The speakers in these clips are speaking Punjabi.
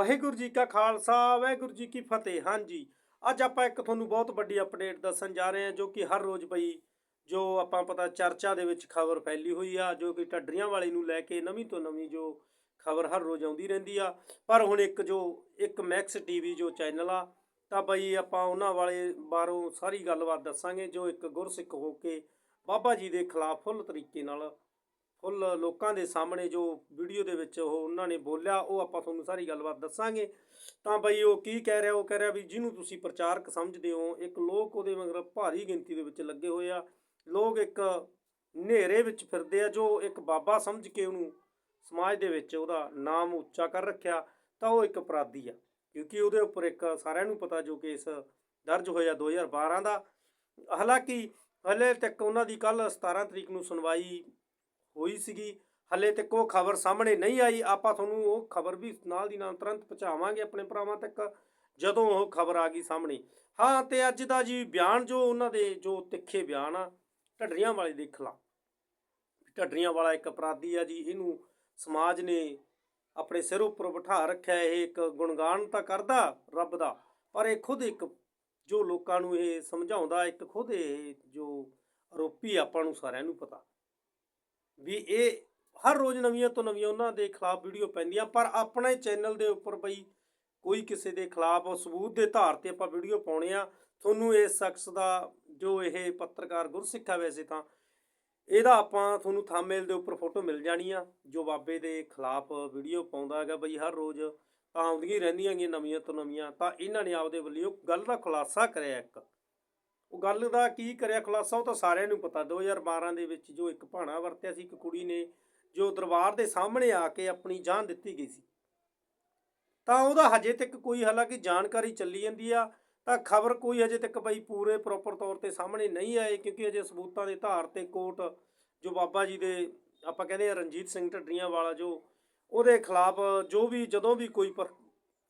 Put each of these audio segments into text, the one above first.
ਵਾਹਿਗੁਰੂ ਜੀ ਕਾ ਖਾਲਸਾ, ਵਾਹਿਗੁਰੂ ਜੀ ਕੀ ਫਤਿਹ। ਹਾਂਜੀ, ਅੱਜ ਆਪਾਂ ਇੱਕ ਤੁਹਾਨੂੰ ਬਹੁਤ ਵੱਡੀ ਅਪਡੇਟ ਦੱਸਣ ਜਾ ਰਹੇ ਹਾਂ, ਜੋ ਕਿ ਹਰ ਰੋਜ਼ ਬਈ ਜੋ ਆਪਾਂ ਪਤਾ ਚਰਚਾ ਦੇ ਵਿੱਚ ਖਬਰ ਫੈਲੀ ਹੋਈ ਆ, ਜੋ ਕਿ ਢੱਡਰੀਆਂ ਵਾਲੇ ਨੂੰ ਲੈ ਕੇ ਨਵੀਂ ਤੋਂ ਨਵੀਂ ਜੋ ਖਬਰ ਹਰ ਰੋਜ਼ ਆਉਂਦੀ ਰਹਿੰਦੀ ਆ। ਪਰ ਹੁਣ ਇੱਕ ਜੋ, ਇੱਕ ਮੈਕਸ ਟੀਵੀ ਜੋ ਚੈਨਲ ਆ, ਤਾਂ ਬਈ ਆਪਾਂ ਉਹਨਾਂ ਵਾਲੇ ਬਾਰੇ ਸਾਰੀ ਗੱਲਬਾਤ ਦੱਸਾਂਗੇ, ਜੋ ਇੱਕ ਗੁਰਸਿੱਖ ਹੋ ਕੇ ਬਾਬਾ ਜੀ ਦੇ ਖਿਲਾਫ ਫੁੱਲ ਤਰੀਕੇ ਨਾਲ ਫੁੱਲ ਲੋਕਾਂ ਦੇ ਸਾਹਮਣੇ ਜੋ ਵੀਡੀਓ ਦੇ ਵਿੱਚ ਉਹ ਉਹਨਾਂ ਨੇ ਬੋਲਿਆ, ਉਹ ਆਪਾਂ ਤੁਹਾਨੂੰ ਸਾਰੀ ਗੱਲਬਾਤ ਦੱਸਾਂਗੇ। ਤਾਂ ਬਈ ਉਹ ਕੀ ਕਹਿ ਰਿਹਾ? ਉਹ ਕਹਿ ਰਿਹਾ ਵੀ ਜਿਹਨੂੰ ਤੁਸੀਂ ਪ੍ਰਚਾਰਕ ਸਮਝਦੇ ਹੋ, ਇੱਕ ਲੋਕ ਉਹਦੇ ਮਗਰ ਭਾਰੀ ਗਿਣਤੀ ਦੇ ਵਿੱਚ ਲੱਗੇ ਹੋਏ ਆ। ਲੋਕ ਇੱਕ ਹਨੇਰੇ ਵਿੱਚ ਫਿਰਦੇ ਆ, ਜੋ ਇੱਕ ਬਾਬਾ ਸਮਝ ਕੇ ਉਹਨੂੰ ਸਮਾਜ ਦੇ ਵਿੱਚ ਉਹਦਾ ਨਾਮ ਉੱਚਾ ਕਰ ਰੱਖਿਆ, ਤਾਂ ਉਹ ਇੱਕ ਅਪਰਾਧੀ ਆ। ਕਿਉਂਕਿ ਉਹਦੇ ਉੱਪਰ ਇੱਕ ਸਾਰਿਆਂ ਨੂੰ ਪਤਾ ਜੋ ਕੇਸ ਦਰਜ ਹੋਇਆ 2012 ਦਾ। ਹਾਲਾਂਕਿ ਹਲੇ ਤੱਕ ਉਹਨਾਂ ਦੀ ਕੱਲ 17 ਤਰੀਕ ਨੂੰ ਸੁਣਵਾਈ ਹੋਈ ਸੀਗੀ। ਹਲੇ ਤੱਕ ਉਹ ਖਬਰ ਸਾਹਮਣੇ ਨਹੀਂ ਆਈ। ਆਪਾਂ ਤੁਹਾਨੂੰ ਉਹ ਖਬਰ ਵੀ ਨਾਲ ਦੀ ਨਾਲ ਤੁਰੰਤ ਪਹੁੰਚਾਵਾਂਗੇ ਆਪਣੇ ਭਰਾਵਾਂ ਤੱਕ, ਜਦੋਂ ਉਹ ਖਬਰ ਆ ਗਈ ਸਾਹਮਣੇ। ਹਾਂ, ਤੇ ਅੱਜ ਦਾ ਜੀ ਬਿਆਨ ਜੋ ਉਹਨਾਂ ਦੇ ਜੋ ਤਿੱਖੇ ਬਿਆਨ ਆ, ਢੱਡਰੀਆਂ ਵਾਲੇ ਦੇ ਖਿਲਾਫ ਢੱਡਰੀਆਂ ਵਾਲਾ ਇੱਕ ਅਪਰਾਧੀ ਆ ਜੀ, ਇਹਨੂੰ ਸਮਾਜ ਨੇ ਆਪਣੇ ਸਿਰ ਉੱਪਰ ਬਿਠਾ ਰੱਖਿਆ। ਇਹ ਇੱਕ ਗੁਣਗਾਨ ਤਾਂ ਕਰਦਾ ਰੱਬ ਦਾ, ਪਰ ਇਹ ਖੁਦ ਇੱਕ ਜੋ ਲੋਕਾਂ ਨੂੰ ਇਹ ਸਮਝਾਉਂਦਾ, ਇੱਕ ਖੁਦ ਇਹ ਜੋ ਆਰੋਪੀ ਆਪਾਂ ਨੂੰ ਸਾਰਿਆਂ ਨੂੰ ਪਤਾ। ਵੀ ਇਹ ਹਰ ਰੋਜ਼ ਨਵੀਆਂ ਤੋਂ ਨਵੀਆਂ ਉਹਨਾਂ ਦੇ ਖਿਲਾਫ ਵੀਡੀਓ ਪੈਂਦੀਆਂ, ਪਰ ਆਪਣੇ ਚੈਨਲ ਦੇ ਉੱਪਰ ਬਈ ਕੋਈ ਕਿਸੇ ਦੇ ਖਿਲਾਫ ਸਬੂਤ ਦੇ ਆਧਾਰ ਤੇ ਆਪਾਂ ਵੀਡੀਓ ਪਾਉਣੇ ਆ, ਤੁਹਾਨੂੰ ਇਸ ਸ਼ਖਸ ਦਾ ਜੋ ਇਹ ਪੱਤਰਕਾਰ ਗੁਰਸਿੱਖਾ ਵੈਸੇ ਤਾਂ, ਇਹਦਾ ਆਪਾਂ ਤੁਹਾਨੂੰ ਥੰਬਨੇਲ ਦੇ ਉੱਪਰ ਫੋਟੋ ਮਿਲ ਜਾਣੀ ਆ, ਜੋ ਬਾਬੇ ਦੇ ਖਿਲਾਫ ਵੀਡੀਓ ਪਾਉਂਦਾ ਹੈਗਾ ਬਈ ਹਰ ਰੋਜ਼, ਤਾਂ ਆਉਂਦੀਆਂ ਹੀ ਰਹਿੰਦੀਆਂ ਗੀਆਂ ਨਵੀਆਂ ਤੋਂ ਨਵੀਆਂ, ਤਾਂ ਇਹਨਾਂ ਨੇ ਆਪਦੇ ਵੱਲੋਂ ਗੱਲ ਦਾ ਖੁਲਾਸਾ ਕਰਿਆ ਇੱਕ। ਉਹ ਗੱਲ ਦਾ ਕੀ ਕਰਿਆ ਖੁਲਾਸਾ, ਉਹ ਤਾਂ ਸਾਰਿਆਂ ਨੂੰ ਪਤਾ। 2012 ਦੇ ਵਿੱਚ ਜੋ ਇੱਕ ਭਾਣਾ ਵਰਤਿਆ ਸੀ, ਇੱਕ ਕੁੜੀ ਨੇ, ਜੋ ਦਰਬਾਰ ਦੇ ਸਾਹਮਣੇ ਆ ਕੇ ਆਪਣੀ ਜਾਨ ਦਿੱਤੀ ਗਈ ਸੀ। ਤਾਂ ਉਹਦਾ ਹਜੇ ਤੱਕ ਕੋਈ ਹਾਲਾਂਕਿ ਜਾਣਕਾਰੀ ਚੱਲੀ ਜਾਂਦੀ ਆ, ਤਾਂ ਖਬਰ ਕੋਈ ਹਜੇ ਤੱਕ ਬਈ ਪੂਰੇ ਪ੍ਰੋਪਰ ਤੌਰ ਤੇ ਸਾਹਮਣੇ ਨਹੀਂ ਆਏ, ਕਿਉਂਕਿ ਅਜੇ ਸਬੂਤਾਂ ਦੇ ਧਾਰ ਤੇ ਕੋਰਟ, ਜੋ ਬਾਬਾ ਜੀ ਦੇ, ਆਪਾਂ ਕਹਿੰਦੇ ਆ ਰਣਜੀਤ ਸਿੰਘ ਢੱਡਰੀਆਂ ਵਾਲਾ ਜੋ, ਉਹਦੇ ਖਿਲਾਫ ਜੋ ਵੀ, ਜਦੋਂ ਵੀ ਕੋਈ ਪਰ,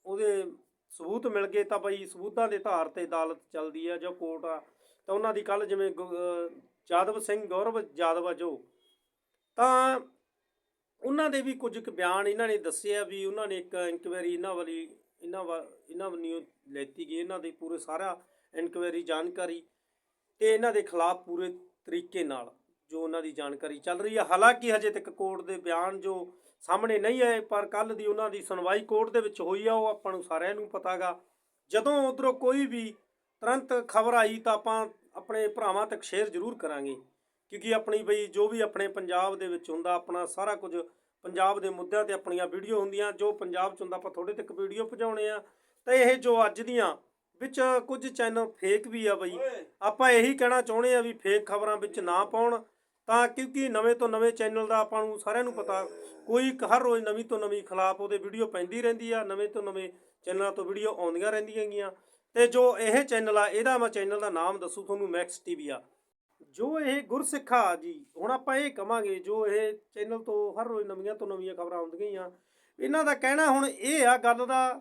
ਉਹਦੇ ਸਬੂਤ ਮਿਲ ਗਏ ਤਾਂ ਬਈ ਸਬੂਤਾਂ ਦੇ ਆਧਾਰ ਤੇ ਅਦਾਲਤ ਚੱਲਦੀ ਆ ਜੋ ਕੋਰਟ ਆ। ਤਾਂ ਉਹਨਾਂ ਦੀ ਕੱਲ ਜਿਵੇਂ ਗੁ- ਅਹ ਜਾਦਵ ਸਿੰਘ ਗੌਰਵ ਜਾਦਵ ਆ ਜੋ, ਤਾਂ ਉਹਨਾਂ ਦੇ ਵੀ ਕੁਝ ਕੁ ਬਿਆਨ ਇਹਨਾਂ ਨੇ ਦੱਸਿਆ ਵੀ ਉਹਨਾਂ ਨੇ ਇੱਕ ਇਨਕੁਆਇਰੀ ਇਹਨਾਂ ਵਾਲੀ, ਇਹਨਾਂ ਵਾ ਇਹਨਾਂ ਵੱਲੋਂ ਲੈਤੀ ਗਈ, ਇਹਨਾਂ ਦੇ ਪੂਰੇ ਸਾਰਾ ਇਨਕੁਆਇਰੀ ਜਾਣਕਾਰੀ ਤੇ ਇਹਨਾਂ ਦੇ ਖਿਲਾਫ ਪੂਰੇ ਤਰੀਕੇ ਨਾਲ ਜੋ ਉਹਨਾਂ ਦੀ ਜਾਣਕਾਰੀ ਚੱਲ ਰਹੀ ਹੈ ਹਾਲਾਂਕਿ ਹਜੇ ਤੱਕ ਕੋਰਟ ਦੇ ਬਿਆਨ ਜੋ ਸਾਹਮਣੇ ਨਹੀਂ ਆਏ ਪਰ ਕੱਲ ਦੀ ਉਹਨਾਂ ਦੀ ਸੁਣਵਾਈ ਕੋਰਟ ਦੇ ਵਿੱਚ ਹੋਈ ਆ ਉਹ ਆਪਾਂ ਨੂੰ ਸਾਰਿਆਂ ਨੂੰ ਪਤਾਗਾ। ਜਦੋਂ ਉਧਰੋਂ ਕੋਈ ਵੀ ਤੁਰੰਤ ਖਬਰ ਆਈ ਤਾਂ ਆਪਾਂ ਆਪਣੇ ਭਰਾਵਾਂ ਤੱਕ ਸ਼ੇਅਰ ਜ਼ਰੂਰ ਕਰਾਂਗੇ। ਕਿਉਂਕਿ ਆਪਣੀ ਬਈ ਜੋ ਵੀ ਆਪਣੇ ਪੰਜਾਬ ਦੇ ਵਿੱਚ ਹੁੰਦਾ ਆਪਣਾ ਸਾਰਾ ਕੁਝ ਪੰਜਾਬ ਦੇ ਮੁੱਦਿਆਂ ਤੇ ਆਪਣੀਆਂ ਵੀਡੀਓ ਹੁੰਦੀਆਂ ਜੋ ਪੰਜਾਬ 'ਚ ਹੁੰਦਾ ਆਪਾਂ ਥੋੜੇ ਤੱਕ ਵੀਡੀਓ ਪਹੁੰਚਾਉਣੇ ਆ। ਤੇ ਇਹ ਜੋ ਅੱਜ ਦੀਆਂ ਵਿੱਚ ਕੁਝ ਚੈਨਲ ਫੇਕ ਵੀ ਆ ਬਈ ਆਪਾਂ ਇਹੀ ਕਹਿਣਾ ਚਾਹੁੰਦੇ ਆ ਵੀ ਫੇਕ ਖਬਰਾਂ ਵਿੱਚ ਨਾ ਪਾਉਣ। ਤਾਂ ਕਿਉਂਕਿ ਨਵੇਂ ਤੋਂ ਨਵੇਂ ਚੈਨਲ ਦਾ ਆਪਾਂ ਨੂੰ ਸਾਰਿਆਂ ਨੂੰ ਪਤਾ, ਕੋਈ ਹਰ ਰੋਜ਼ ਨਵੀਂ ਤੋਂ ਨਵੀਂ ਖਿਲਾਫ ਉਹਦੇ ਵੀਡੀਓ ਪੈਂਦੀ ਰਹਿੰਦੀ ਆ, ਨਵੇਂ ਤੋਂ ਨਵੇਂ ਚੈਨਲਾਂ ਤੋਂ ਵੀਡੀਓ ਆਉਂਦੀਆਂ ਰਹਿੰਦੀਆਂ ਗੀਆਂ ਤੇ ਜੋ ਇਹ ਚੈਨਲ ਆ, ਇਹਦਾ ਮੈਂ ਚੈਨਲ ਦਾ ਨਾਮ ਦੱਸੂ, ਤੁਹਾਨੂੰ ਮੈਕਸ ਟੀਵੀ ਆ। ਜੋ ਇਹ ਗੁਰਸਿੱਖਾ ਜੀ, ਹੁਣ ਆਪਾਂ ਇਹ ਕਵਾਂਗੇ, ਜੋ ਇਹ ਚੈਨਲ ਤੋਂ ਹਰ ਰੋਜ਼ ਨਵੀਆਂ ਤੋਂ ਨਵੀਆਂ ਖਬਰਾਂ ਆਉਂਦੀਆਂ ਆ, ਇਹਨਾਂ ਦਾ ਕਹਿਣਾ ਹੁਣ ਇਹ ਆ, ਗੱਲ ਦਾ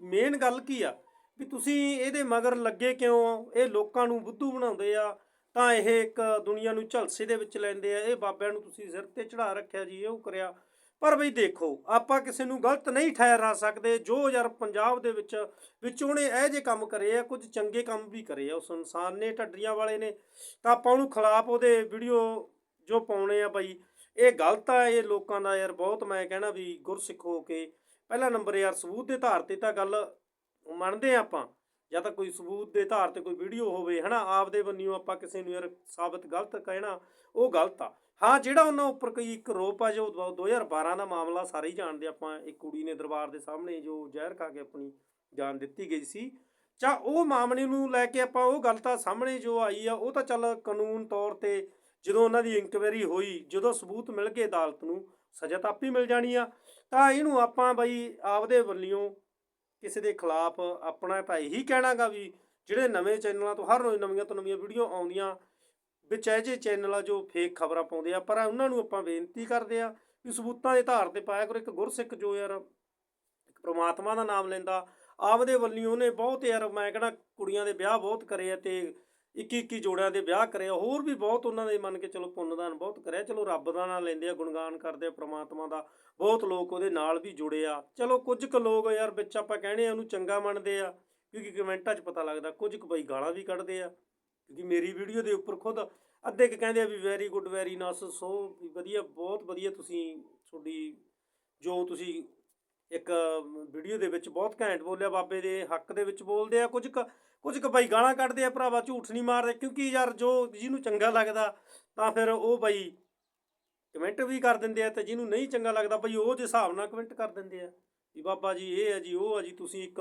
ਮੇਨ ਗੱਲ ਕੀ ਆ? ਵੀ ਤੁਸੀਂ ਇਹਦੇ ਮਗਰ ਲੱਗੇ ਕਿਉਂ? ਇਹ ਲੋਕਾਂ ਨੂੰ ਬੁੱਧੂ ਬਣਾਉਂਦੇ ਆ ਤਾਂ ਇਹ ਇੱਕ ਦੁਨੀਆ ਨੂੰ ਝਲਸੇ ਦੇ ਵਿੱਚ ਲੈਂਦੇ ਆ। ਇਹ ਬਾਬਿਆਂ ਨੂੰ ਤੁਸੀਂ ਸਿਰ ਤੇ ਚੜਾ ਰੱਖਿਆ ਜੀ, ਇਹ ਉਹ ਕਰਿਆ। ਪਰ ਬਈ ਦੇਖੋ, ਆਪਾਂ ਕਿਸੇ ਨੂੰ ਗਲਤ ਨਹੀਂ ਠਹਿਰਾ ਸਕਦੇ। ਜੋ ਯਾਰ ਪੰਜਾਬ ਦੇ ਵਿੱਚ ਵਿੱਚ ਉਹਨੇ ਇਹ ਜੇ ਕੰਮ ਕਰੇ ਆ, ਕੁਝ ਚੰਗੇ ਕੰਮ ਵੀ ਕਰੇ ਆ। ਉਸ ਇਨਸਾਨ ਨੇ, ਢੱਡਰੀਆਂ ਵਾਲੇ ਨੇ। ਤਾਂ ਆਪਾਂ ਉਹਨੂੰ ਖਿਲਾਫ ਉਹਦੇ ਵੀਡੀਓ ਜੋ ਪਾਉਣੇ ਆ ਬਈ, ਇਹ ਗਲਤ ਆ, ਇਹ ਲੋਕਾਂ ਦਾ ਯਾਰ ਬਹੁਤ ਮੈਂ ਕਹਿਣਾ ਵੀ ਗੁਰਸਿੱਖ ਹੋ ਕੇ, ਪਹਿਲਾ ਨੰਬਰ ਯਾਰ ਸਬੂਤ ਦੇ ਆਧਾਰ ਤੇ ਤਾਂ ਗੱਲ ਮੰਨਦੇ ਆ ਆਪਾਂ। ਜਾਂ ਤਾਂ ਕੋਈ ਸਬੂਤ ਦੇ ਆਧਾਰ ਤੇ ਕੋਈ ਵੀਡੀਓ ਹੋਵੇ, ਹਨਾ, ਆਪਦੇ ਬੰਨਿਓ ਆਪਾਂ ਕਿਸੇ ਨੂੰ ਯਾਰ ਸਾਬਤ ਗਲਤ ਕਹਿਣਾ, ਉਹ ਗਲਤ ਆ। ਹਾਂ, ਜਿਹੜਾ ਉਹਨਾਂ ਉੱਪਰ ਕੋਈ ਇੱਕ ਰੋਪ ਆ, ਜੋ ਦੋ- 2012 ਦਾ ਮਾਮਲਾ ਸਾਰੇ ਹੀ ਜਾਣਦੇ ਆਪਾਂ ਇੱਕ ਕੁੜੀ ਨੇ ਦਰਬਾਰ ਦੇ ਸਾਹਮਣੇ ਜੋ ਜ਼ਹਿਰ ਖਾ ਕੇ ਆਪਣੀ ਜਾਨ ਦਿੱਤੀ ਗਈ ਸੀ। ਚਾ ਉਹ ਮਾਮਲੇ ਨੂੰ ਲੈ ਕੇ ਆਪਾਂ ਉਹ ਗੱਲ ਤਾਂ ਸਾਹਮਣੇ ਜੋ ਆਈ ਆ, ਉਹ ਤਾਂ ਚੱਲ ਕਾਨੂੰਨ ਤੌਰ ਤੇ ਜਦੋਂ ਉਹਨਾਂ ਦੀ ਇਨਕੁਆਇਰੀ ਹੋਈ, ਜਦੋਂ ਸਬੂਤ ਮਿਲ ਗਏ ਅਦਾਲਤ ਨੂੰ, ਸਜ਼ਾ ਤਾਂ ਆਪੀ ਮਿਲ ਜਾਣੀ ਆ। ਤਾਂ ਇਹਨੂੰ ਆਪਾਂ ਬਈ ਆਪਦੇ ਵੱਲੋਂ ਕਿਸੇ ਦੇ ਖਿਲਾਫ ਆਪਣਾ ਤਾਂ ਇਹੀ ਕਹਿਣਾਗਾ ਵੀ ਜਿਹੜੇ ਨਵੇਂ ਚੈਨਲਾਂ ਤੋਂ, ਹਰ ਰੋਜ਼ ਨਵੀਆਂ ਤੋਂ ਨਵੀਆਂ ਵੀਡੀਓ ਆਉਂਦੀਆਂ, ਵਿੱਚ ਇਹ ਜਿਹੇ ਚੈਨਲ ਆ ਜੋ ਫੇਕ ਖਬਰਾਂ ਪਾਉਂਦੇ ਆ, ਪਰ ਉਹਨਾਂ ਨੂੰ ਆਪਾਂ ਬੇਨਤੀ ਕਰਦੇ ਆ ਵੀ ਸਬੂਤਾਂ ਦੇ ਆਧਾਰ ਤੇ ਪਾਇਆ ਕਰੋ, ਇੱਕ ਗੁਰਸਿੱਖ ਜੋ ਯਾਰ ਇੱਕ ਪ੍ਰਮਾਤਮਾ ਦਾ ਨਾਮ ਲੈਂਦਾ, ਆਪਦੇ ਵੱਲੋਂ ਉਹਨੇ ਬਹੁਤ ਯਾਰ, ਮੈਂ ਕਹਿੰਦਾ ਕੁੜੀਆਂ ਦੇ ਵਿਆਹ ਬਹੁਤ ਕਰੇ ਆ ਤੇ 21 21 ਜੋੜਿਆਂ ਦੇ ਵਿਆਹ ਕਰਿਆ, ਹੋਰ ਵੀ ਬਹੁਤ ਉਹਨਾਂ ਦੇ ਮੰਨ ਕੇ ਚਲੋ ਪੁੰਨਦਾਨ ਬਹੁਤ ਕਰਿਆ। ਚਲੋ ਰੱਬ ਦਾ ਨਾਂ ਲੈਂਦੇ ਆ, ਗੁਣਗਾਨ ਕਰਦੇ ਆ, ਪ੍ਰਮਾਤਮਾ ਦਾ ਬਹੁਤ ਲੋਕ ਉਹਦੇ ਨਾਲ ਵੀ ਜੁੜੇ ਆ। ਚਲੋ ਕੁਝ ਕੁ ਲੋਕ ਯਾਰ ਵਿੱਚ ਆਪਾਂ ਕਹਿੰਦੇ ਆ, ਉਹਨੂੰ ਚੰਗਾ ਮੰਨਦੇ ਆ, ਕਿਉਂਕਿ ਕਮੈਂਟਾਂ 'ਚ ਪਤਾ ਲੱਗਦਾ, ਕੁਝ ਕੁ ਬਈ ਗਾਲਾਂ ਵੀ ਕੱਢਦੇ ਆ। ਕਿਉਂਕਿ ਮੇਰੀ ਵੀਡੀਓ ਦੇ ਉੱਪਰ ਖੁਦ ਅੱਧੇ ਕੁ ਕਹਿੰਦੇ ਆ ਵੀ ਵੈਰੀ ਗੁੱਡ ਵੈਰੀ ਨਾਸ ਸੋ ਵੀ ਵਧੀਆ, ਬਹੁਤ ਵਧੀਆ ਤੁਸੀਂ, ਤੁਹਾਡੀ ਜੋ ਤੁਸੀਂ ਇੱਕ ਵੀਡੀਓ ਦੇ ਵਿੱਚ ਬਹੁਤ ਘੈਂਟ ਬੋਲਿਆ ਬਾਬੇ ਦੇ ਹੱਕ ਦੇ ਵਿੱਚ ਬੋਲਦੇ ਆ। ਕੁਝ ਕੁ ਕੁਝ ਕੁ ਬਾਈ ਗਾਲਾਂ ਕੱਢਦੇ ਆ ਭਰਾਵਾ, ਝੂਠ ਨਹੀਂ ਮਾਰਦੇ। ਕਿਉਂਕਿ ਯਾਰ ਜੋ ਜਿਹਨੂੰ ਚੰਗਾ ਲੱਗਦਾ, ਤਾਂ ਫਿਰ ਉਹ ਬਾਈ ਕਮੈਂਟ ਵੀ ਕਰ ਦਿੰਦੇ ਆ ਤੇ ਜਿਹਨੂੰ ਨਹੀਂ ਚੰਗਾ ਲੱਗਦਾ ਬਈ ਉਹ ਦੇ ਹਿਸਾਬ ਨਾਲ ਕਮੈਂਟ ਕਰ ਦਿੰਦੇ ਆ ਵੀ ਬਾਬਾ ਜੀ ਇਹ ਹੈ ਜੀ, ਉਹ ਹੈ ਜੀ, ਤੁਸੀਂ ਇੱਕ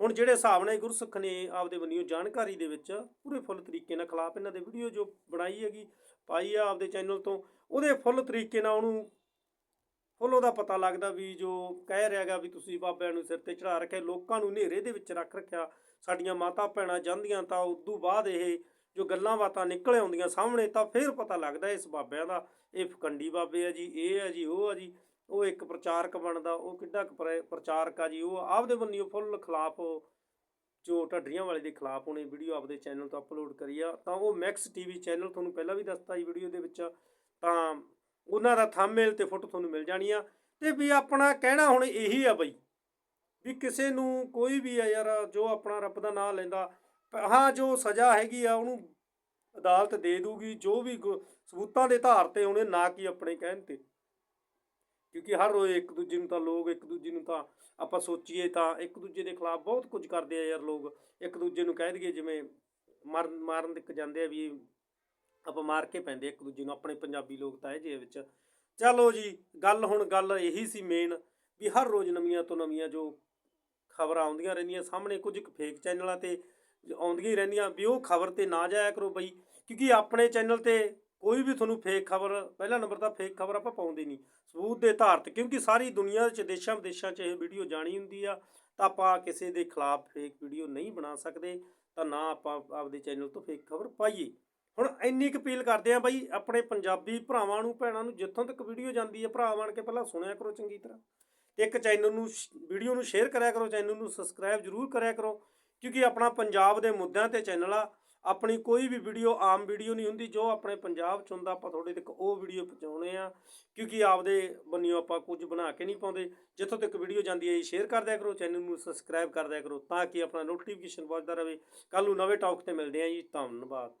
ਹੁਣ ਜਿਹੜੇ ਹਿਸਾਬ ਨਾਲ ਗੁਰਸਿੱਖ ਨੇ ਆਪਦੇ ਬੰਨਿਓ ਜਾਣਕਾਰੀ ਦੇ ਵਿੱਚ ਪੂਰੇ ਫੁੱਲ ਤਰੀਕੇ ਨਾਲ ਖਿਲਾਫ ਇਹਨਾਂ ਦੇ ਵੀਡੀਓ ਜੋ ਬਣਾਈ ਹੈਗੀ, ਪਾਈ ਆ ਆਪਦੇ ਚੈਨਲ ਤੋਂ, ਉਹਦੇ ਫੁੱਲ ਤਰੀਕੇ ਨਾਲ ਉਹਨੂੰ ਫੁੱਲ ਉਹਦਾ ਪਤਾ ਲੱਗਦਾ ਵੀ ਜੋ ਕਹਿ ਰਿਹਾਗਾ ਵੀ ਤੁਸੀਂ ਬਾਬਿਆਂ ਨੂੰ ਸਿਰ ਤੇ ਚੜਾ ਰੱਖਿਆ, ਲੋਕਾਂ ਨੂੰ ਹਨੇਰੇ ਦੇ ਵਿੱਚ ਰੱਖ ਰੱਖਿਆ, ਸਾਡੀਆਂ ਮਾਤਾ ਭੈਣਾਂ ਜਾਂਦੀਆਂ ਤਾਂ ਉਦੋਂ ਬਾਅਦ ਇਹ ਜੋ ਗੱਲਾਂ ਬਾਤਾਂ ਨਿਕਲ ਆਉਂਦੀਆਂ ਸਾਹਮਣੇ ਤਾਂ ਫਿਰ ਪਤਾ ਲੱਗਦਾ ਇਸ ਬਾਬਿਆਂ ਦਾ, ਇਹ ਫਕੰਡੀ ਬਾਬੇ ਆ ਜੀ, ਇਹ ਆ ਜੀ, ਉਹ ਆ ਜੀ, ਉਹ ਇੱਕ ਪ੍ਰਚਾਰਕ ਬਣਦਾ, ਉਹ ਕਿੱਡਾ ਕੁ ਪ੍ਰਚਾਰਕ ਆ ਜੀ, ਉਹ ਆਪਦੇ ਬੰਨਿਓ ਫੁੱਲ ਖਿਲਾਫ, ਜੋ ਢੱਡਰੀਆਂ ਵਾਲੇ ਦੇ ਖਿਲਾਫ ਉਹਨੇ ਵੀਡੀਓ ਆਪਦੇ ਚੈਨਲ ਤੋਂ ਅਪਲੋਡ ਕਰੀ ਆ, ਤਾਂ ਉਹ ਮੈਕਸ ਟੀਵੀ ਚੈਨਲ ਤੁਹਾਨੂੰ ਪਹਿਲਾਂ ਵੀ ਦੱਸਤਾ ਜੀ ਵੀਡੀਓ ਦੇ ਵਿੱਚ, ਤਾਂ ਉਹਨਾਂ ਦਾ ਥੰਬਨੇਲ ਤੇ ਫੋਟੋ ਤੁਹਾਨੂੰ ਮਿਲ ਜਾਣੀ ਆ। ਤੇ ਵੀ ਆਪਣਾ ਕਹਿਣਾ ਹੁਣ ਇਹੀ ਆ ਬਈ, ਵੀ ਕਿਸੇ ਨੂੰ ਕੋਈ ਵੀ ਆ ਯਾਰ, ਜੋ ਆਪਣਾ ਰੱਬ ਦਾ ਨਾਮ ਲੈਂਦਾ ਹਾਂ, ਜੋ ਸਜ਼ਾ ਹੈਗੀ ਆ, ਉਹਨੂੰ ਅਦਾਲਤ ਦੇ ਦੂਗੀ, ਜੋ ਵੀ ਗੁ- ਸਬੂਤਾਂ ਦੇ ਆਧਾਰ ਤੇ ਉਹਨੇ ਨਾ ਕਿ ਆਪਣੇ ਕਹਿਣ ਤੇ। ਕਿਉਂਕਿ ਹਰ ਰੋਜ਼ ਇੱਕ ਦੂਜੇ ਨੂੰ ਤਾਂ ਲੋਕ, ਇੱਕ ਦੂਜੇ ਨੂੰ ਤਾਂ ਆਪਾਂ ਸੋਚੀਏ ਤਾਂ ਇੱਕ ਦੂਜੇ ਦੇ ਖਿਲਾਫ ਬਹੁਤ ਕੁਝ ਕਰਦੇ ਆ ਯਾਰ ਲੋਕ। ਇੱਕ ਦੂਜੇ ਨੂੰ ਕਹਿ ਦਈਏ ਜਿਵੇਂ ਮਾਰਨ ਮਾਰਨ ਤੱਕ ਜਾਂਦੇ ਆ ਵੀ ਆਪਾਂ ਮਾਰ ਕੇ ਪੈਂਦੇ ਇੱਕ ਦੂਜੇ ਨੂੰ, ਆਪਣੇ ਪੰਜਾਬੀ ਲੋਕ ਤਾਂ ਇਹ ਜੇ ਵਿੱਚ। ਚਲੋ ਜੀ, ਗੱਲ ਹੁਣ ਗੱਲ ਇਹੀ ਸੀ ਮੇਨ ਵੀ ਹਰ ਰੋਜ਼ ਨਵੀਆਂ ਤੋਂ ਨਵੀਆਂ ਜੋ ਖਬਰਾਂ ਆਉਂਦੀਆਂ ਰਹਿੰਦੀਆਂ, ਸਾਹਮਣੇ ਕੁਝ ਫੇਕ ਚੈਨਲਾਂ ਤੇ ਆਉਂਦੀਆਂ ਹੀ ਰਹਿੰਦੀਆਂ, ਵੀ ਉਹ ਖਬਰ ਤੇ ਨਾ ਜਾਇਆ ਕਰੋ ਬਈ, ਕਿਉਂਕਿ ਆਪਣੇ ਚੈਨਲ ਤੇ ਕੋਈ ਵੀ ਤੁਹਾਨੂੰ ਫੇਕ ਖਬਰ, ਪਹਿਲਾ ਨੰਬਰ ਤਾਂ ਫੇਕ ਖਬਰ ਆਪਾਂ ਪਾਉਂਦੇ ਨਹੀਂ। ਸਬੂਤ ਦੇ ਆਧਾਰ ਤੇ, ਕਿਉਂਕਿ ਸਾਰੀ ਦੁਨੀਆ 'ਚ ਦੇਸ਼ਾਂ ਵਿਦੇਸ਼ਾਂ 'ਚ ਇਹ ਵੀਡੀਓ ਜਾਣੀ ਹੁੰਦੀ ਆ, ਤਾਂ ਆਪਾਂ ਕਿਸੇ ਦੇ ਖਿਲਾਫ ਫੇਕ ਵੀਡੀਓ ਨਹੀਂ ਬਣਾ ਸਕਦੇ, ਤਾਂ ਨਾ ਆਪਾਂ ਆਪਦੇ ਚੈਨਲ ਤੋਂ ਫੇਕ ਖਬਰ ਪਾਈਏ। ਹੁਣ ਇੰਨੀ ਕੁ ਅਪੀਲ ਕਰਦੇ ਆ ਬਾਈ, ਆਪਣੇ ਪੰਜਾਬੀ ਭਰਾਵਾਂ ਨੂੰ, ਭੈਣਾਂ ਨੂੰ, ਜਿੱਥੋਂ ਤੱਕ ਵੀਡੀਓ ਜਾਂਦੀ ਹੈ ਭਰਾ ਬਣ ਕੇ ਪਹਿਲਾਂ ਸੁਣਿਆ ਕਰੋ ਚੰਗੀ ਤਰ੍ਹਾਂ। ਤੇ ਇੱਕ ਚੈਨਲ ਨੂੰ ਵੀਡੀਓ ਨੂੰ ਸ਼ੇਅਰ ਕਰਿਆ ਕਰੋ ਚੈਨਲ ਨੂੰ ਸਬਸਕ੍ਰਾਈਬ ਜ਼ਰੂਰ ਕਰਿਆ ਕਰੋ, ਕਿਉਂਕਿ ਆਪਣਾ ਪੰਜਾਬ ਦੇ ਮੁੱਦਿਆਂ ਤੇ ਚੈਨਲ ਆ, ਆਪਣੀ ਕੋਈ ਵੀ ਵੀਡੀਓ, ਆਮ ਵੀਡੀਓ ਨਹੀਂ ਹੁੰਦੀ, ਜੋ ਆਪਣੇ ਪੰਜਾਬ ਚ ਹੁੰਦਾ, ਆਪਾਂ ਤੁਹਾਡੇ ਤੱਕ ਉਹ ਵੀਡੀਓ ਪਹੁੰਚਾਉਣੇ ਆ, ਕਿਉਂਕਿ ਆਪਦੇ ਬੰਨਿਓ ਆਪਾਂ ਕੁਝ ਬਣਾ ਕੇ ਨਹੀਂ ਪਾਉਂਦੇ। ਜਿੱਥੋਂ ਤੱਕ ਵੀਡੀਓ ਜਾਂਦੀ ਹੈ ਸ਼ੇਅਰ ਕਰ ਦਿਆ ਕਰੋ ਚੈਨਲ ਨੂੰ ਸਬਸਕ੍ਰਾਈਬ ਕਰ ਦਿਆ ਕਰੋ, ਤਾਂ ਕਿ ਆਪਣਾ ਨੋਟੀਫਿਕੇਸ਼ਨ ਪਹੁੰਚਦਾ ਰਹੇ। ਕੱਲ ਨੂੰ ਨਵੇਂ ਟੌਕ ਤੇ ਮਿਲਦੇ ਆਂ ਜੀ, ਧੰਨਵਾਦ।